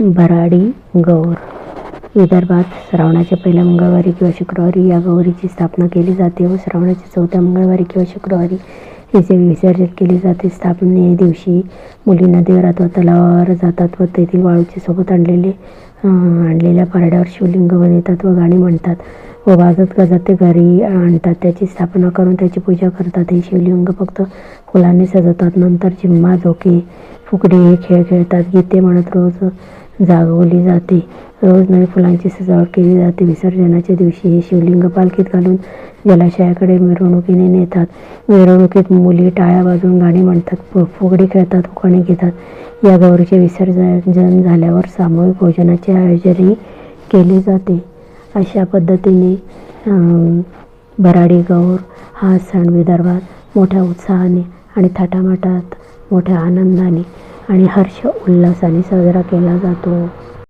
भराडी गौर. विदर्भात श्रावणाच्या पहिल्या मंगळवारी किंवा शुक्रवारी या गौरीची स्थापना केली जाते व श्रावणाच्या चौथ्या मंगळवारी किंवा शुक्रवारी हिचे विसर्जन केले जाते. स्थापने दिवशी मुली नदीवर अथवा तलावावर जातात व तेथील वाळूचे सोबत आणलेले आणलेल्या पारड्यावर शिवलिंग बनवतात व गाणी म्हणतात. व वाजत गाजत ते घरी आणतात. त्याची स्थापना करून त्याची पूजा करतात. हे शिवलिंग फक्त फुलांनी सजवतात. नंतर जिम्मा झोके फुगडी हे खेळ खेळतात. गीते म्हणत रोज जागवली जाते. रोज नवी फुलांची सजावट केली जाते. विसर्जनाच्या दिवशी हे शिवलिंग पालखीत घालून जलाशयाकडे मिरवणुकीने नेतात. मिरवणुकीत मुली टाळ्या वाजून गाणी म्हणतात फुगडी खेळतात उखाणे घेतात. या गौरीचे विसर्जन झाल्यावर सामूहिक भोजनाचे आयोजनही केले जाते. अशा पद्धतीने भराडी गौर हा सण विदर्भात मोठ्या उत्साहाने आणि थाटामाटात मोठ्या आनंदाने आणि हर्ष उल्हासाने साजरा केला जातो.